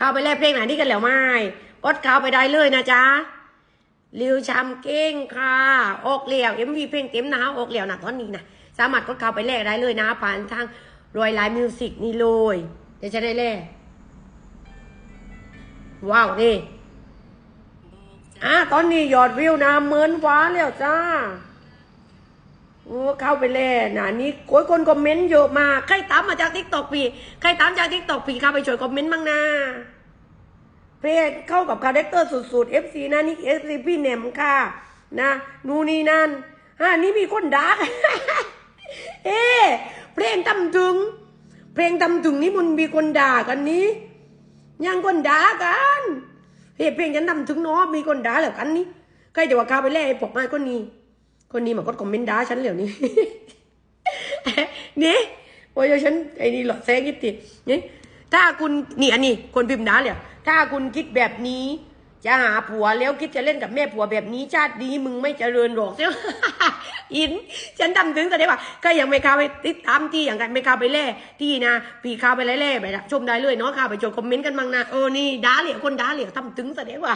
เข้าไปแลกเพลงไหนที่กันแล้วไม่กดเข้าไปได้เลยนะจ๊ะลิวชำเก้งค่ะออกเหลี่ยวเอ็มวีเพลงเต็มนะออกเหลี่ยวนะตอนนี้นะสามารถกดเข้าไปแลกได้เลยนะผ่านทางรอยไลน์มิวสิกนี่เลยเดี๋ยวจะได้แลกว้าวนี่อะตอนนี้ยอดวิวนะเหมือนฟ้าแล้วจ้า โอ้เข้าไปเลยนะนี่โอ้ยคนคอมเมนต์เยอะมากใครตามมาจากทิกตอกพี่ใครตามจากทิกตอกพี่เข้าไปช่วยคอมเมนต์บ้างนะเพลงเข้ากับคาแรคเตอร์สุดๆ FC นะนี่ FC พี่เนมค่ะ นะนูนี่นั่นอ่านี่มีคนดักเอ๊เพลงตำถึง เพลงตำถึงนี่มันมีคนด่ากันนี้ ยังคนด่ากันเฮ้เพลงฉันทำถึงเนาะมีคนด่าแล้วกันนี่ใครจะว่าเข้าไปเล่ไอ้พวกม้คนนี้ คนนี้มากดคอมเมนต์ด่าฉันเหล่วนี้นี่โอ้ยฉันไอ้นี่หลอดแซงกิตตินี่ถ้าคุณนี่อันนี้ คนพิมพ์ด่าเลยถ้าคุณคิดแบบนี้ จะหาผัวแล้วคิดจะเล่นกับแม่ผัวแบบนี้ชาตินี้มึงไม่เจริญหรอกเสียอิน ฉันทำถึงแต่ได้ว่า ก็ยังไม่เข้าไปติดตามที่อย่างกันไม่เข้าไปแล่ที่นะพี่เข้าไปแล่ไปชมได้เลยเนาะเข้าไปจดคอมเมนต์กันบ้างนะเออนี่ด่าเหลี่ยคนด่าเหลี่ยทำถึงแต่ได้ว่า